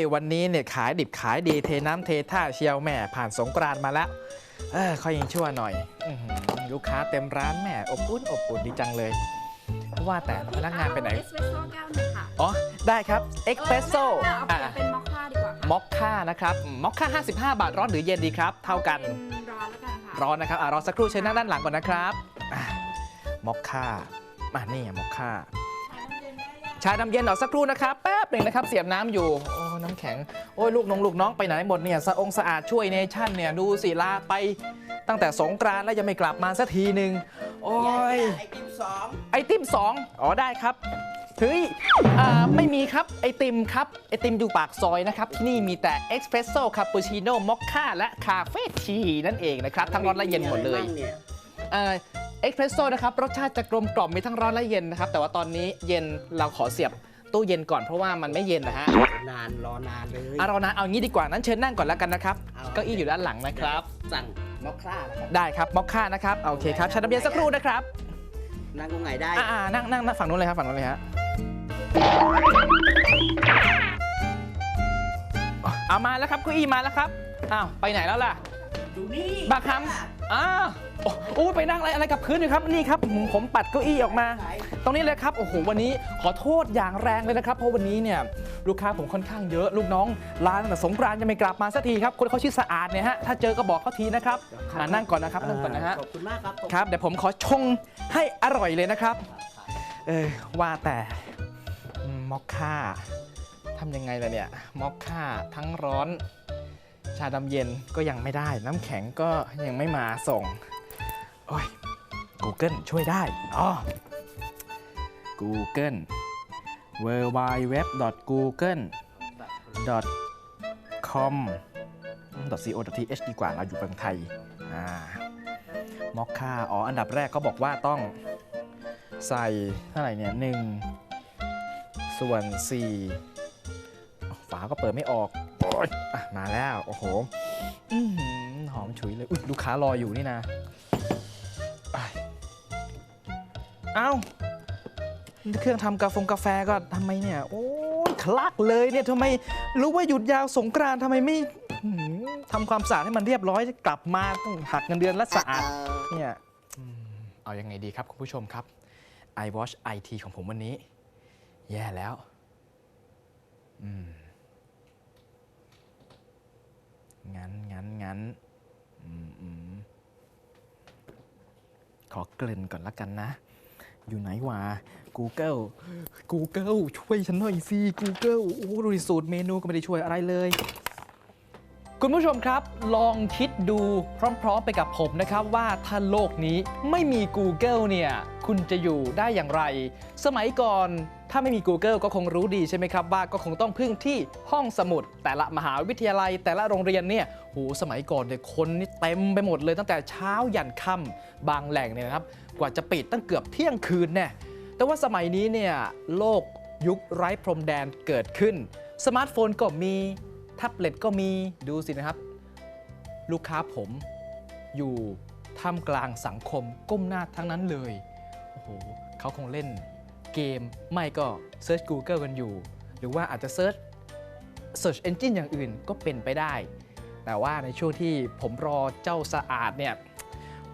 ยวันนี้เนี่ยขายดิบขายดีเทน้ำเทท่าเชียวแหม่ผ่านสงกรานต์มาแล้วเออค่อยยังชั่วหน่อยอื้อหือลูกค้าเต็มร้านแหม่อบอุ่นอบอุ่นดีจังเลยว่าแต่พนักงานไปไหน เอสเปรสโซ่แก้วหนึ่งค่ะอ๋อ ได้ครับเอ็กเพรสโซ่เออเอาเปลี่ยนเป็นมอคค่าดีกว่าค่ะมอคค่านะครับมอคค่า 55 บาทร้อนหรือเย็นดีครับ เท่ากัน เป็นร้อนแล้วกันค่ะร้อนนะครับอะรอสักครู่เชิญนั่งด้านหลังก่อนนะครับอะมอคค่ามานี่อะมอคค่า ชาน้ำเย็นรอสักครู่นะครับแป๊บหนึ่งนะครับเสียบน้ำอยู่โอ้น้ำแข็งโอ้ยลูกน้องลูกน้องไปไหนหมดเนี่ยสะองสะอาดช่วยเนชั่นเนี่ยดูสิลาไปตั้งแต่สงกรานต์แล้วยังไม่กลับมาสักทีหนึ่งโอ้ยไอติมสองไอติมสองอ๋อได้ครับเฮ้ยอ่าไม่มีครับ ไอติมครับ ไอติมอยู่ปากซอยนะครับ ที่นี่มีแต่เอ็กซ์เพรสโซ่คาปูชิโน่มอคค่าและคาเฟ่ทีนั่นเองนะครับ ทั้งร้อนและเย็นหมดเลยมีอะไรบ้าง เนี่ยเอ่อเอ็กซ์เพรสโซ่นะครับรสชาติจะกลมกล่อมมีทั้งร้อนและเย็นนะครับแต่ว่าตอนนี้เย็นเราขอเสียบตู้เย็นก่อนเพราะว่ามันไม่เย็นนะฮะนานรอนานเลยเอาเรานะเอางี้ดีกว่านั้นเชิญนั่งก่อนแล้วกันนะครับเอาเก้าอี้อยู่ด้านหลังนะครับ สั่งมอคค่านะครับได้ครับมอคค่านะครับโอเคครับชาน้ำเย็นสักครู่นะครับนั่งตรงไหนได้อ่าๆนั่งนั่งนั่งฝั่งนู้นเลยครับฝั่งนู้นเลยฮะเอามาแล้วครับเก้าอี้มาแล้วครับอ้าวไปไหนแล้วล่ะดูนี่บักคำ อ้าวโอ้โอ้ไปนั่งอะไรอะไรกับพื้นอยู่ครับนี่ครับผมผมปัดเก้าอี้ออกมา ตรงนี้เลยครับโอ้โหวันนี้ขอโทษอย่างแรงเลยนะครับ เพราะวันนี้เนี่ยลูกค้าผมค่อนข้างเยอะลูกน้องร้านตั้งแต่สงกรานต์ยังไม่กลับมาสักทีครับคนเขาชื่อสะอาดเนี่ยฮะถ้าเจอก็บอกเขาทีนะครับอ่านั่งก่อนนะครับนั่งก่อนนะฮะขอบคุณมากครับครับเดี๋ยวผมขอชงให้อร่อยเลยนะครับเออว่าแต่อืมมอคค่าทำยังไงล่ะเนี่ยมอคค่าทั้งร้อน ชาดำเย็นก็ยังไม่ได้ น้ำแข็งก็ยังไม่มาส่ง โอ้ย Google ช่วยได้อ๋อ Google w w w google com co th ดีกว่าเราอยู่เมืองไทยอ่ามอคค่าอ๋อ อันดับแรกเขาบอกว่าต้องใส่เท่าไหร่เนี่ยหนึ่งส่วนสี่ ฝาก็เปิดไม่ออกโอ๊ยอะมาแล้ว โอ้โหอื้อหือหอมฉุยเลยอุ๊ยลูกค้ารออยู่นี่นะอ้ายเอ้า เครื่องทำกาแฟกาแฟก็ทำไมเนี่ย โอ้ยคลักเลยเนี่ยทำไมรู้ว่าหยุดยาวสงกรานต์ทำไมไม่หืมทำความสะอาดให้มันเรียบร้อยกลับมาต้องหักเงินเดือนและสะอาดเนี่ยอืมเอายังไงดีครับ คุณผู้ชมครับ iWatch IT ของผมวันนี้ แย่แล้ว อืม งั้นงั้นงั้นขอเกริ่นก่อนละกันนะ อยู่ไหนวะ Google Google ช่วยฉันหน่อยสิ Google โอ้ดูดิสูตรเมนูก็ไม่ได้ช่วยอะไรเลย คุณผู้ชมครับ ลองคิดดูพร้อมๆไปกับผมนะครับว่าถ้าโลกนี้ไม่มี Google เนี่ย คุณจะอยู่ได้อย่างไร สมัยก่อน ถ้าไม่มี Google ก็คงรู้ดีใช่ไหมครับว่าก็คงต้องพึ่งที่ห้องสมุด แต่ละมหาวิทยาลัย แต่ละโรงเรียนเนี่ยโหสมัยก่อนเนี่ยคนนี่เต็มไปหมดเลยตั้งแต่เช้ายันค่ำบางแหล่งเนี่ยนะครับกว่าจะปิดตั้งเกือบเที่ยงคืนเนี่ยแต่ว่าสมัยนี้เนี่ยโลกยุคไร้พรมแดนเกิดขึ้น สมาร์ทโฟนก็มีแท็บเล็ตก็มีดูสินะครับ ลูกค้าผมอยู่ท่ามกลางสังคมก้มหน้าทั้งนั้นเลย โอ้โหเขาคงเล่น เกม ไม่ก็เซิร์ช Google กันอยู่ หรือว่าอาจจะเซิร์ช Search Engine อย่างอื่นก็เป็นไปได้ แต่ว่าในช่วงที่ผมรอเจ้าสะอาดเนี่ย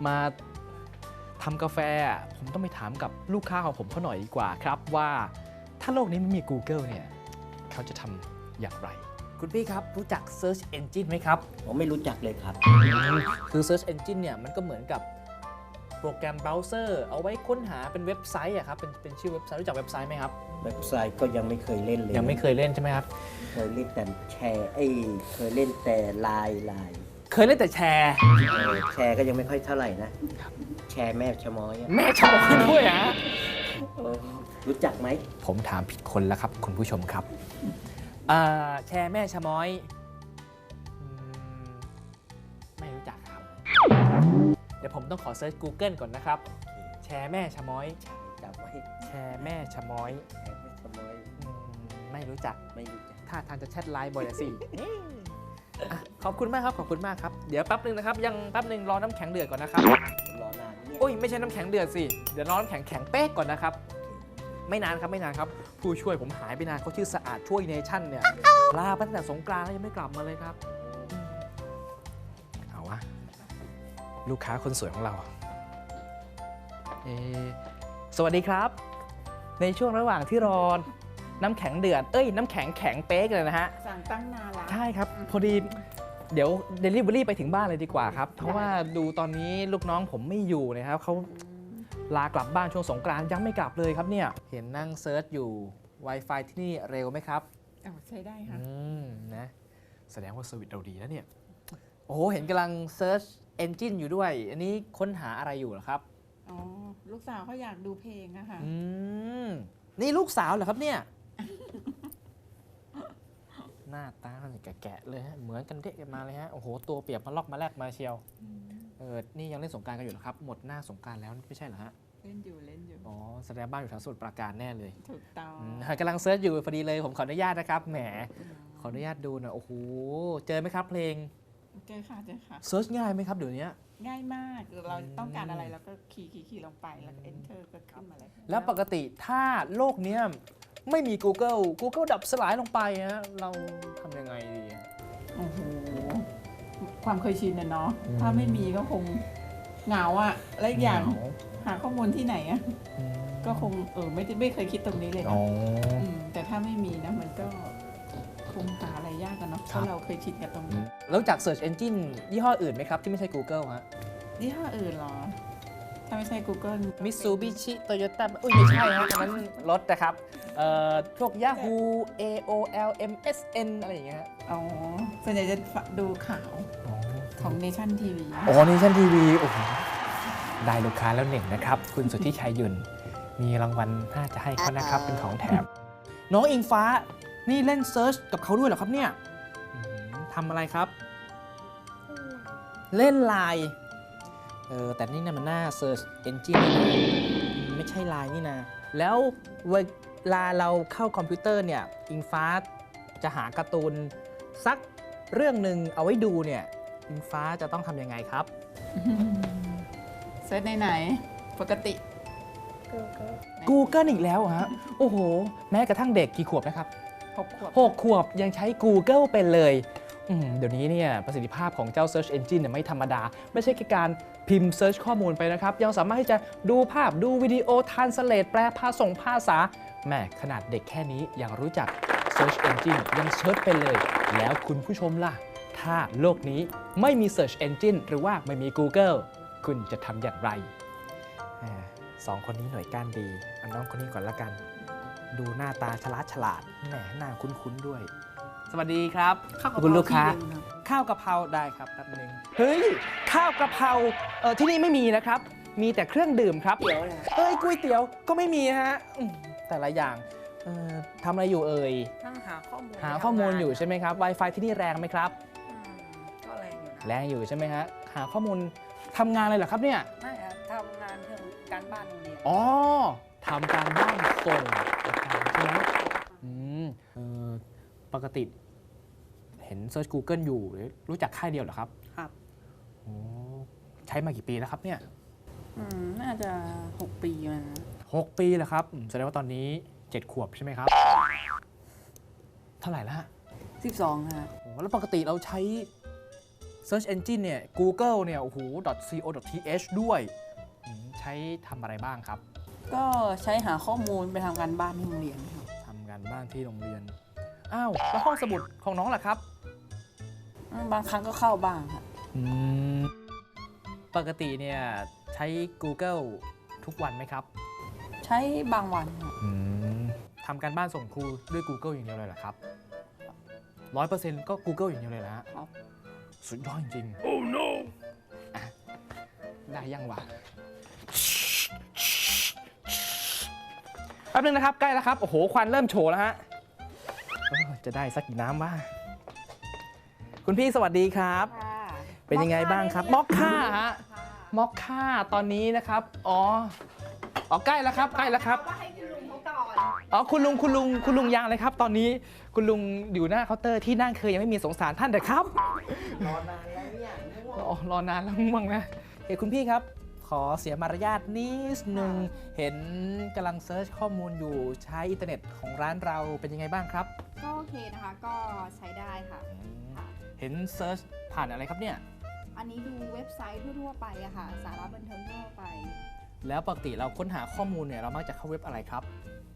มาทำกาแฟอะผมต้องไปถามกับลูกค้าของผมเขาหน่อยดีกว่าครับว่าถ้าโลกนี้ไม่มี Google เนี่ยเขาจะทำอย่างไร คุณพี่ครับ รู้จัก Search Engine ไหมครับ ผมไม่รู้จักเลยครับ คือ Search Engine เนี่ยมันก็เหมือนกับโป รแกรมเบราว์เซอร์เอาไว้ค้นหาเป็นเว็บไซต์อะครับเป็นเป็นชื่อเว็บไซต์รู้จักเว็บไซต์ไหมครับ เว็บไซต์ก็ยังไม่เคยเล่นเลยยังไม่เคยเล่นใช่ไหมครับเคยเล่นแต่แชร์เอ้ยเคยเล่นแต่ไลน์ไลน์เคยเล่นแต่แชร์เออแชร์ก็ยังไม่ค่อยเท่าไหร่นะ แชร์แม่ชะม้อยอะแม่ชอบด้วยฮะเออรู้จักไหมผมถามผิดคนแล้วครับคุณผู้ชมครับอ่าแชร์แม่ชะม้อย ดี๋ยวผมต้องขอเซิร์ช Google ก่อนนะครับ แชร์แม่ชะม้อยจำไว้แชร์แม่ชะม้อยแชร์แม่ชะม้อยอืมไม่รู้จัก ไม่รู้จักถ้าทางจะแชทไลน์บ่อยอะสิ อะขอบคุณมากครับ ขอบคุณมากครับ เดี๋ยวแป๊บหนึ่งนะครับ ยังแป๊บหนึ่งรอน้ำแข็งเดือดก่อนนะครับ รอนานเนี่ยโอ้ยไม่ใช่น้ำแข็งเดือดสิ เดี๋ยวรอน้ำแข็งแข็งเป๊กก่อนนะครับ ไม่นานครับไม่นานครับ ผู้ช่วยผมหายไปนานเขาชื่อสะอาดช่วยเนชั่นเนี่ย ลาไปตั้งแต่สงกรานต์แล้วยังไม่กลับมาเลยครับ ลูกค้าคนสวยของเรา เอะสวัสดีครับ ในช่วงระหว่างที่รอน้ำแข็งเดือด เอ้ย น้ำแข็งแข็งเป๊กเลยนะฮะ สั่งตั้งนานละใช่ครับ พอดี เดี๋ยว Delivery ไปถึงบ้านเลยดีกว่าครับ เพราะว่าดูตอนนี้ลูกน้องผมไม่อยู่นะครับเขาลากลับบ้านช่วงสงกรานต์ยังไม่กลับเลยครับเนี่ย เห็นนั่งเซิร์ชอยู่ Wi-Fi ที่นี่เร็วไหมครับเอาใช้ได้ค่ะอืมนะ แสดงว่าสวิตเราดีนะเนี่ย โอ้โห เห็นกำลัง Search Engine อยู่ด้วย อันนี้ค้นหาอะไรอยู่เหรอครับอ๋อลูกสาวเขาอยากดูเพลงอะค่ะ อืมนี่ลูกสาวเหรอครับเนี่ย หน้าตาเนี่ยแกะๆเลยฮะเหมือนกันเด็กกันมาเลยฮะโอ้โหตัวเปียกมาลอกมาแลกมาเชียวเออนี่ยังเล่นสงกรารกันอยู่เหรอครับ หมดหน้าสงกรารแล้วไม่ใช่เหรอฮะเล่นอยู่เล่นอยู่ อ๋อแสดงบ้านอยู่แถวสมุทรปราการแน่เลยถูกต้องอืมกำลังเซิร์ชอยู่พอดีเลยผมขออนุญาตนะครับแหม ขออนุญาตดูหน่อยโอ้โห เจอไหมครับเพลง เจอค่ะเจอค่ะเซิร์ชง่ายไหมครับเดี๋ยวนี้ ง่ายมากคือเราอืมต้องการอะไรเราก็คีย์คีย์คีย์ลงไปแล้วก็ enter ก็ขึ้นมาเลยแล้วปกติถ้าโลกเนี้ยไม่มี Google Google ดับสลายลงไปฮะเราทำยังไงดีโอ้โหความเคยชินนะเนาะอืมถ้าไม่มีก็คงเหงาอะและอีกอย่างเหงหาข้อมูลที่ไหนอะอืมก็คงเออไม่ได้ไม่เคยคิดตรงนี้เลยนะอ๋อมแต่ถ้าไม่มีนะมันก็คงหา เนาะเพครับราะเราเคยชินกับตรงนี้แล้วจาก Search Engine ยี่ห้ออื่นไหมครับ ที่ไม่ใช่ Google ฮะ ยี่ห้ออื่นเหรอ ถ้าไม่ใช่ Google มิ t ซูบิชิโตโยต้าอุ้ยไม่ใช่ฮะอันนั้นรถนะครับเอ่อพวก Yahoo AOL MSN อะไรอย่างเงี้ยฮะอ๋อส่วนใหญ่จะดูข่าวของ Nation TV โอ้นี่ชันทีวีโอ้โหได้ลูกค้าแล้วหนึ่งนะครับ คุณสุทธิชัยยุน มีรางวัลน่าจะให้เขานะครับ เป็นของแถม น้องอิงฟ้านี่เล่นเซิร์ชกับเขาด้วยเหรอครับเนี่ยอื้อหือ ทำอะไรครับ เล่นไลน์เออแต่นี่นะมันหน้า Search Engine นี่นะไม่ใช่ไลน์นี่นะ แล้วเวลาเราเข้าคอมพิวเตอร์เนี่ย อิงฟ้าจะหาการ์ตูนสักเรื่องหนึ่งเอาไว้ดูเนี่ย อิงฟ้าจะต้องทำยังไงครับ เซิร์ชในไหน ปกติ Google อีกแล้วเหรอฮะ โอ้โห แม้กระทั่งเด็กกี่ขวบนะครับหกขวบ 6 ขวบยังใช้ Google เป็นเลยอืม เดี๋ยวนี้เนี่ยประสิทธิภาพของเจ้า Search Engine เนี่ยไม่ธรรมดา ไม่ใช่แค่การพิมพ์ Search ข้อมูลไปนะครับ ยังสามารถที่จะดูภาพดูวิดีโอทันสเลตแปลภาษงภาษาแม่ขนาดเด็กแค่นี้ยังรู้จัก Search Engine ยังเชิร์ชเป็นเลย แล้วคุณผู้ชมล่ะ ถ้าโลกนี้ไม่มี Search Engine หรือว่าไม่มี Google คุณจะทำอย่างไรสองคนนี้หน่วยก้านดีเอาน้องคนนี้ก่อนละกัน ดูหน้าตาฉลาดฉลาดแหมหน้าคุ้นๆด้วย วัสดีครับเข้ากับคุณลูกค้า ที่เดิมนะข้าวกะเพราได้ครับแป๊บนึงเฮ้ย ข้าวกะเพราเออที่นี่ไม่มีนะครับ มีแต่เครื่องดื่มครับเดี๋ยวนะเอ้ยก๋วยเตี๋ยวก็ไม่มีฮะอืมแต่ละอย่างเออทำอะไรอยู่เอ่ยถ้าหาข้อมูลหาข้อมูลอยู่ใช่ไหมครับ Wi-Fi ที่นี่แรงไหมครับ อืมก็แรงอยู่นะแรงอยู่ใช่ไหมฮะหาข้อมูลทำงานอะไรเหรอครับเนี่ย ไม่อะทำงานเรื่องการบ้านโรงเรียนอ๋อทำการบ้านส่งใช่ไหมอืมเออปกติ เห็นเซิร์ช Google อยู่รู้จักค่ายเดียวเหรอครับครับโอ้ใช้มากี่ปีแล้วครับเนี่ยอืมน่าจะ 6 ปีมันนะหกปีแล้วครับอืมแสดงว่าตอนนี้7ขวบใช่ไหมครับ เท่าไหร่ละ12ฮะโอ้แล้วปกติเราใช้ Search Engine เนี่ย Google เนี่ยโอ้โห .co.th ด้วยอืมใช้ทำอะไรบ้างครับ ก็ใช้หาข้อมูลไปทำการบ้านที่โรงเรียนครับทำงานบ้านที่โรงเรียน อ้าว แล้วห้องสมุดของน้องล่ะครับ อืมบางครั้งก็เข้าบ้างครับอืมปกติเนี่ยใช้ Google ทุกวันไหมครับใช้บางวันครับอืมทำการบ้านส่งครูด้วย Google อย่างเดียวเลยเหรอครับร้อยเปอร์เซ็นต์ก็ Google อย่างเดียวเลยนะฮะครับ สุดยอดจริงๆ oh no ได้ยังวะแป๊บนึงนะครับ ใกล้แล้วครับ โอ้โห ควันเริ่มโชว์แล้วฮะเออจะได้สักกี่น้ำบ้าง คุณพี่สวัสดีครับ เป็นยังไงบ้างครับมอคค่าฮะมอคค่าตอนนี้นะครับ อ๋ออ๋อใกล้แล้วครับ ใกล้แล้วครับว่าให้คุณลุงเขาก่อนอ๋อคุณลุงคุณลุงคุณลุงยังเลยครับ ตอนนี้คุณลุงอยู่หน้าเคาน์เตอร์ที่นั่งเคยยังไม่มีสงสารท่านแต่ครับรอนานแล้วเนี่ยง่วงอ๋อรอนานแล้วง่วงนะเฮ้ยคุณพี่ครับขขอเสียมารยาทนิดนึงเห็นกำลังเซิร์ชข้อมูลอยู่ใช้อินเทอร์เน็ตของร้านเราเป็นยังไงบ้างครับ ก็โอเคนะคะก็ใช้ได้ค่ะอืมค่ะ เห็นเซิร์ชผ่านอะไรครับเนี่ย อันนี้ดูเว็บไซต์ทั่วๆไปอะค่ะ สาระบันเทิงทั่วไป แล้วปกติเราค้นหาข้อมูลเนี่ยเรามักจะเข้าเว็บอะไรครับ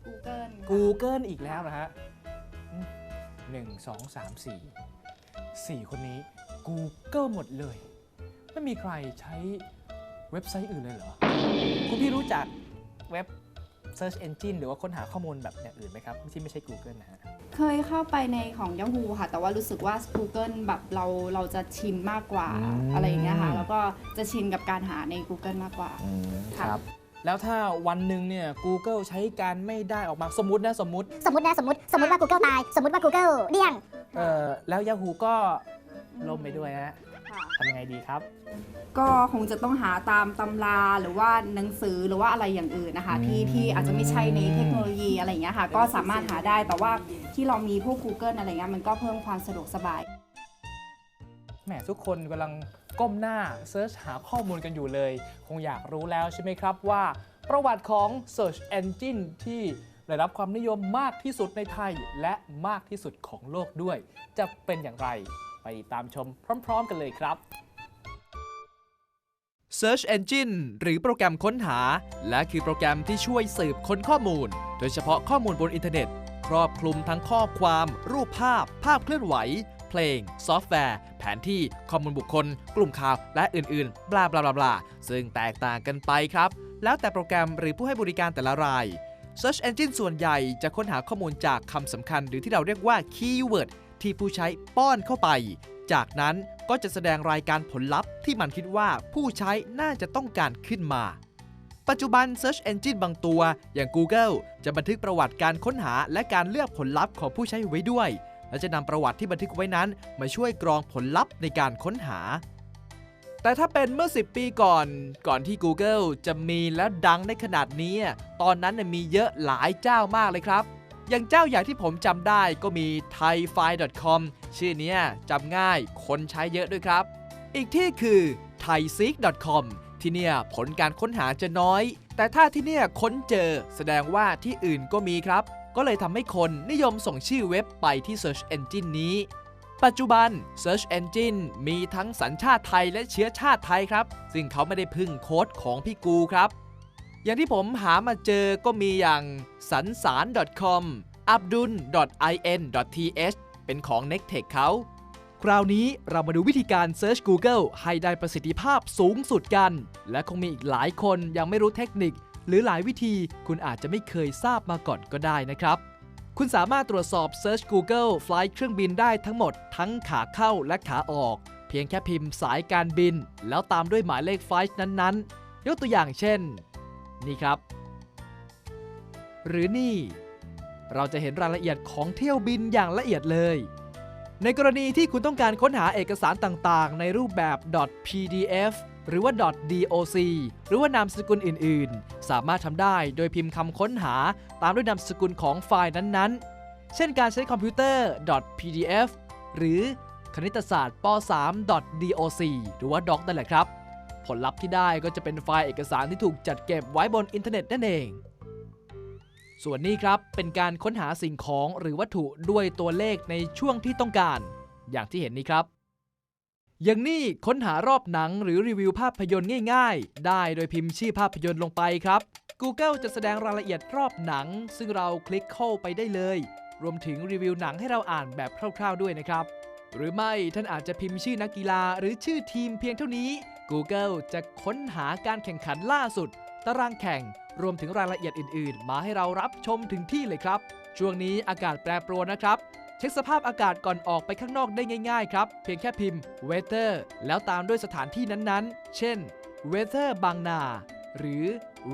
Google ค่ะ Google อีกแล้วนะฮะอืมหนึ่งสองสามสี่สี่คนนี้ Google หมดเลย ไม่มีใครใช้เว็บไซต์อื่นเลยเหรอ คุณพี่รู้จักเว็บ Search Engine หรือว่าค้นหาข้อมูลแบบอย่างอื่นไหมครับ ที่ไม่ใช่ Google นะฮะ เคยเข้าไปในของ Yahoo ค่ะ แต่ว่ารู้สึกว่า Google แบบเราเราจะชินมากกว่าอืม อะไรอย่างเงี้ยค่ะ แล้วก็จะชินกับการหาใน Google มากกว่าค่ะ ครับ แล้วถ้าวันหนึ่งเนี่ย Google ใช้การไม่ได้ออกมาสมมตินะสมมติสมมตินะสมมติสมมติว่า Google ตาย สมมติว่า Google เดี้ยง เออแล้ว Yahoo ก็ล่มไปด้วยฮะค่ะ ทำยังไงดีครับ ก็คงจะต้องหาตามตำราหรือว่าหนังสือหรือว่าอะไรอย่างอื่นนะคะ ที่อืมที่อาจจะไม่ใช่ในเทคโนโลยีอะไรอย่างเงี้ยค่ะ ก็สามารถหาได้แต่ว่าที่เรามีพวก Google อะไรเงี้ยมันก็เพิ่มความสะดวกสบาย แหมทุกคนกำลังก้มหน้าเซิร์ชหาข้อมูลกันอยู่เลย คงอยากรู้แล้วใช่ไหมครับว่า ประวัติของ Search Engine ที่ได้รับความนิยมมากที่สุดในไทย และมากที่สุดของโลกด้วย จะเป็นอย่างไร ไปตามชมพร้อม ๆ กันเลยครับ Search Engine หรือโปรแกรมค้นหา และคือโปรแกรมที่ช่วยสืบค้นข้อมูล โดยเฉพาะข้อมูลบนอินเทอร์เน็ต ครอบคลุมทั้งข้อความ รูปภาพ ภาพเคลื่อนไหว เพลง ซอฟต์แวร์ แผนที่ ข้อมูลบุคคล กลุ่มข่าว และอื่นๆ บลาบลาบลาบลาซึ่งแตกต่างกันไปครับ แล้วแต่โปรแกรมหรือผู้ให้บริการแต่ละราย Search Engine ส่วนใหญ่จะค้นหาข้อมูลจากคำสำคัญหรือที่เราเรียกว่า Keyword ที่ผู้ใช้ป้อนเข้าไป จากนั้นก็จะแสดงรายการผลลัพธ์ที่มันคิดว่าผู้ใช้น่าจะต้องการขึ้นมา ปัจจุบัน Search Engine บางตัวอย่าง Google จะบันทึกประวัติการค้นหาและการเลือกผลลัพธ์ของผู้ใช้ไว้ด้วย และจะนำประวัติที่บันทึกไว้นั้น มาช่วยกรองผลลัพธ์ในการค้นหาแต่ถ้าเป็นเมื่อ 10 ปีก่อน ก่อนที่ Google จะมีและดังได้ขนาดนี้ ตอนนั้นมีเยอะหลายเจ้ามากเลยครับ อย่างเจ้าอย่างที่ผมจำได้ก็มี thaifi.com ชื่อเนี้ยจำง่ายคนใช้เยอะด้วยครับ อีกที่คือ thaiseek.com ที่เนี่ยผลการค้นหาจะน้อย แต่ถ้าที่เนี่ยค้นเจอแสดงว่าที่อื่นก็มีครับ ก็เลยทำให้คนนิยมส่งชื่อเว็บไปที่ Search Engine นี้ ปัจจุบัน Search Engine มีทั้งสัญชาติไทยและเชื้อชาติไทยครับ ซึ่งเขาไม่ได้พึ่งโค้ดของพี่กูครับ อย่างที่ผมหามาเจอก็มีอย่างสันสาร .com abdul.in.th เป็นของ n e c t e c h เขา คราวนี้เรามาดูวิธีการ Search Google ให้ได้ประสิทธิภาพสูงสุดกัน และคงมีอีกหลายคนยังไม่รู้เทคนิค หรือหลายวิธีคุณอาจจะไม่เคยทราบมาก่อนก็ได้นะครับ คุณสามารถตรวจสอบ Search Google ไฟล์เครื่องบินได้ทั้งหมด ทั้งขาเข้าและขาออก เพียงแค่พิมพ์สายการบิน แล้วตามด้วยหมายเลขไฟล์นั้นๆ ยกตัวอย่างเช่น นี่ครับ หรือนี่ เราจะเห็นรายละเอียดของเที่ยวบินอย่างละเอียดเลย ในกรณีที่คุณต้องการค้นหาเอกสารต่างๆ ในรูปแบบ .pdf หรือว่า .doc หรือว่านามสกุลอื่นๆ สามารถทำได้โดยพิมพ์คำค้นหาตามด้วยนามสกุลของไฟล์นั้นๆ เช่นการใช้คอมพิวเตอร์ .pdf หรือคณิตศาสตร์ป .3 .doc หรือว่า doc นั่นแหละครับ ผลลัพธ์ที่ได้ก็จะเป็นไฟล์เอกสารที่ถูกจัดเก็บไว้บนอินเทอร์เน็ตนั่นเอง ส่วนนี้ครับเป็นการค้นหาสิ่งของหรือวัตถุด้วยตัวเลขในช่วงที่ต้องการ อย่างที่เห็นนี้ครับ อย่างนี้ค้นหารอบหนังหรือรีวิวภาพยนตร์ง่ายๆ ได้โดยพิมพ์ชื่อภาพยนตร์ลงไปครับ Google จะแสดงรายละเอียดรอบหนัง ซึ่งเราคลิกเข้าไปได้เลย รวมถึงรีวิวหนังให้เราอ่านแบบคร่าวๆด้วยนะครับ หรือไม่ท่านอาจจะพิมพ์ชื่อนักกีฬาหรือชื่อทีมเพียงเท่านี้ Google จะค้นหาการแข่งขันล่าสุด ตารางแข่ง รวมถึงรายละเอียดอื่น ๆ มาให้เรารับชมถึงที่เลยครับ ช่วงนี้อากาศแปรปรวนนะครับ เช็คสภาพอากาศก่อนออกไปข้างนอกได้ง่าย ๆ ครับ เพียงแค่พิมพ์ weather แล้วตามด้วยสถานที่นั้น ๆ เช่น weather บางนา หรือ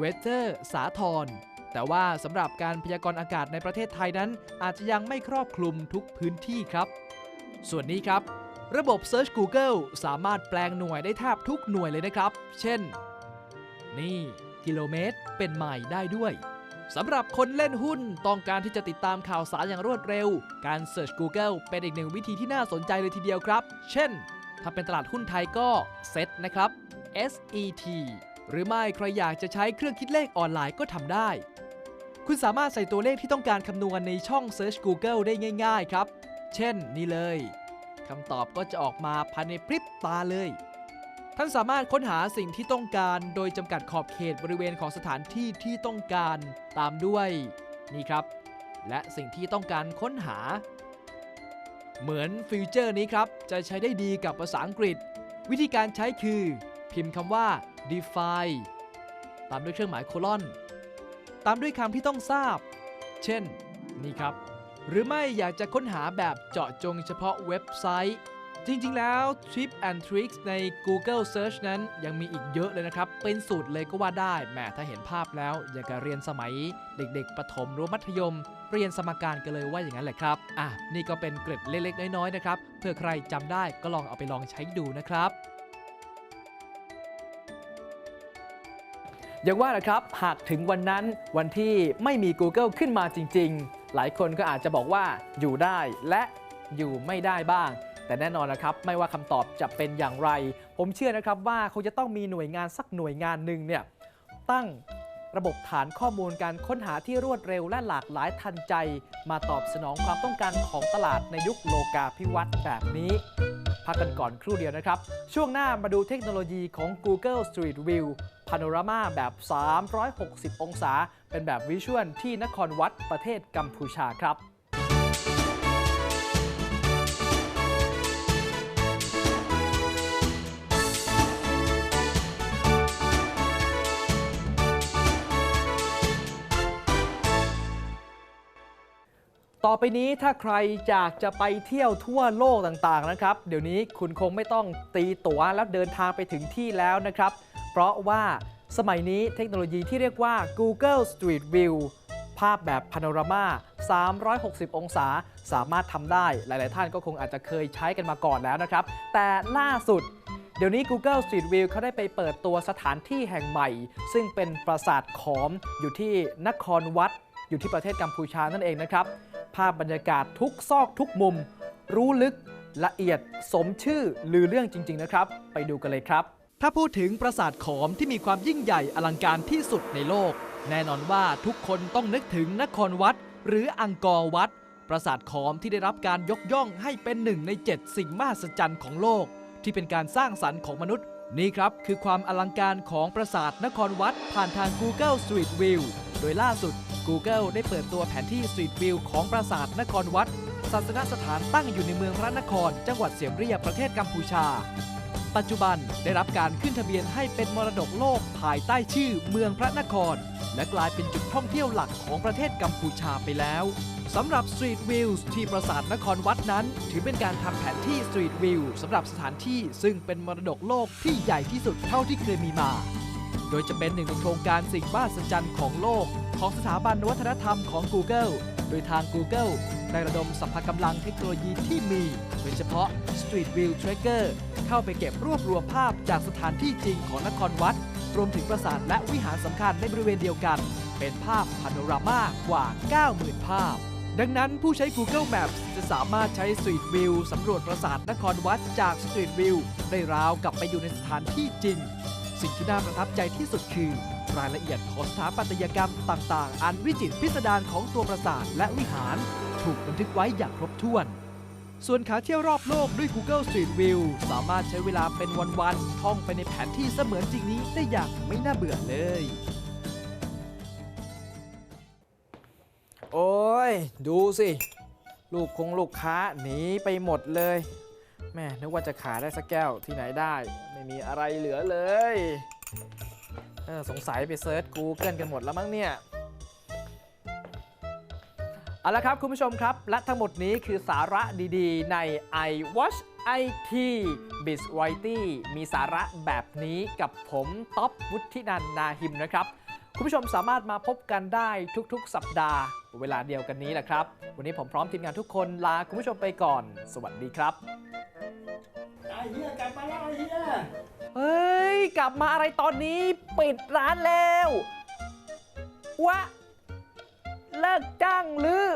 weather สาทรแต่ว่าสำหรับการพยากรณ์อากาศในประเทศไทยนั้น อาจจะยังไม่ครอบคลุมทุกพื้นที่ครับ ส่วนนี้ครับ ระบบ Search Google สามารถแปลงหน่วยได้แทบทุกหน่วยเลยนะครับ เช่น นี่ กิโลเมตรเป็นไมล์ได้ด้วยสำหรับคนเล่นหุ้นต้องการที่จะติดตามข่าวสารอย่างรวดเร็ว การ Search Google เป็นอีกหนึ่งวิธีที่น่าสนใจเลยทีเดียวครับ เช่น ถ้าเป็นตลาดหุ้นไทยก็ SET นะครับ S E T หรือไม่ใครอยากจะใช้เครื่องคิดเลขออนไลน์ก็ทำได้ คุณสามารถใส่ตัวเลขที่ต้องการคำนวณในช่อง Search Google ได้ง่าย ๆ ครับ เช่น นี่เลย คำตอบก็จะออกมาภายในพริบตาเลย ท่านสามารถค้นหาสิ่งที่ต้องการโดยจำกัดขอบเขตบริเวณของสถานที่ที่ต้องการตามด้วยนี่ครับ และสิ่งที่ต้องการค้นหา เหมือนฟีเจอร์นี้ครับ จะใช้ได้ดีกับภาษาอังกฤษ วิธีการใช้คือ พิมพ์คำว่า define ตามด้วยเครื่องหมายโคลอน ตามด้วยคำที่ต้องทราบ เช่น นี่ครับ หรือไม่อยากจะค้นหาแบบเจาะจงเฉพาะเว็บไซต์ จริงๆแล้ว Tip and Tricks ใน Google Search นั้นยังมีอีกเยอะเลยนะครับ เป็นสูตรเลยก็ว่าได้แหมถ้าเห็นภาพแล้ว อยากจะเรียนสมัยเด็กๆ ประถมหรือมัธยม เรียนสมการกันเลยว่าอย่างนั้นแหละครับ อะ นี่ก็เป็นเกร็ดเล็กๆ น้อยๆนะครับเพื่อใครจำได้ก็ลองเอาไปลองใช้ดูนะครับอย่างว่านะครับ หากถึงวันนั้นวันที่ไม่มี Google ขึ้นมาจริง ๆ หลายคนก็อาจจะบอกว่าอยู่ได้และอยู่ไม่ได้บ้าง แต่แน่นอนนะครับ ไม่ว่าคำตอบจะเป็นอย่างไร ผมเชื่อนะครับว่าคงจะต้องมีหน่วยงานสักหน่วยงานหนึ่งเนี่ยตั้งระบบฐานข้อมูลการค้นหาที่รวดเร็วและหลากหลายทันใจ มาตอบสนองความต้องการของตลาดในยุคโลกาภิวัตน์แบบนี้ พักกันก่อนครู่เดียวนะครับ ช่วงหน้ามาดูเทคโนโลยีของ Google Street View พาโนรามาแบบ 360 องศา เป็นแบบวิชวลที่นครวัดประเทศกัมพูชาครับต่อไปนี้ถ้าใครอยากจะไปเที่ยวทั่วโลกต่างๆนะครับ เดี๋ยวนี้คุณคงไม่ต้องตีตั๋วแล้วเดินทางไปถึงที่แล้วนะครับ เพราะว่า สมัยนี้เทคโนโลยีที่เรียกว่า Google Street View ภาพแบบพาโนรามา 360 องศา สามารถทำได้ หลาย ๆ ท่านก็คงอาจจะเคยใช้กันมาก่อนแล้วนะครับ แต่ล่าสุด เดี๋ยวนี้ Google Street View เขาได้ไปเปิดตัวสถานที่แห่งใหม่ ซึ่งเป็นปราสาทขอมอยู่ที่นครวัด อยู่ที่ประเทศกัมพูชานั่นเองนะครับ ภาพบรรยากาศทุกซอกทุกมุม รู้ลึกละเอียดสมชื่อลือเรื่องจริง ๆ นะครับ ไปดูกันเลยครับ ถ้าพูดถึงปราสาทขอมที่มีความยิ่งใหญ่อลังการที่สุดในโลก แน่นอนว่าทุกคนต้องนึกถึงนครวัด หรืออังกอร์วัด ปราสาทขอมที่ได้รับการยกย่องให้เป็นหนึ่งใน 7 สิ่งมหัศจรรย์ของโลก ที่เป็นการสร้างสรรค์ของมนุษย์ นี่ครับคือความอลังการของปราสาทนครวัด ผ่านทาง Google Street View โดยล่าสุด Google ได้เปิดตัวแผนที่ Street View ของปราสาทนครวัดศาสนสถานตั้งอยู่ในเมืองพระนคร จังหวัดเสียมเรียบประเทศกัมพูชา ปัจจุบันได้รับการขึ้นทะเบียนให้เป็นมรดกโลกภายใต้ชื่อเมืองพระนคร และกลายเป็นจุดท่องเที่ยวหลักของประเทศกัมพูชาไปแล้วสำหรับสตรีทวิวที่ปราสาทนครวัดนั้น ถือเป็นการทำแผนที่สตรีทวิวสำหรับสถานที่ซึ่งเป็นมรดกโลกที่ใหญ่ที่สุดเท่าที่เคยมีมา โดยจะเป็นหนึ่งในโครงการสิ่งมหัศจรรย์ของโลก ของสถาบันวัฒนธรรมของ Google โดยทาง Google ได้ระดมสรรพกำลังเทคโนโลยีที่มี โดยเฉพาะ Street View Tracker เข้าไปเก็บรวบรวมภาพจากสถานที่จริงของนครวัด รวมถึงปราสาทและวิหารสำคัญในบริเวณเดียวกัน เป็นภาพพาโนรามากว่า 90,000 ภาพดังนั้นผู้ใช้ Google Maps จะสามารถใช้ Street View สำรวจปราสาทนครวัดจาก Street View ได้ราวกลับไปอยู่ในสถานที่จริง สิ่งที่น่าประทับใจที่สุดคือ รายละเอียดของสถาปัตยกรรมต่างๆ อันวิจิตรพิสดารของตัวปราสาทและวิหาร ถูกบันทึกไว้อย่างครบถ้วน ส่วนขาเที่ยวรอบโลกด้วย Google Street View สามารถใช้เวลาเป็นวันๆท่องไปในแผนที่เสมือนจริงนี้ได้อย่างไม่น่าเบื่อเลย โอ้ย ดูสิ ลูกคงลูกค้าหนีไปหมดเลย แม่นึกว่าจะขายได้สักแก้วที่ไหนได้ ไม่มีอะไรเหลือเลยเออสงสัยไปเซิร์ช Google กันหมดแล้วมั้งเนี่ยเอาละครับคุณผู้ชมครับ และทั้งหมดนี้คือสาระดีๆ ใน iWatch IT b i z w i t y มีสาระแบบนี้กับผมท็อปวุฒินันนาหิมนะครับ คุณผู้ชมสามารถมาพบกันได้ทุกๆ สัปดาห์ เวลาเดียวกันนี้แหละครับ วันนี้ผมพร้อมทีมงานทุกคนลาคุณผู้ชมไปก่อน สวัสดีครับไอ้เฮียกลับมาแล้วไอ้เฮียเฮ้ย กลับมาอะไรตอนนี้ปิดร้านแล้ววะเลิกจ้างหรือ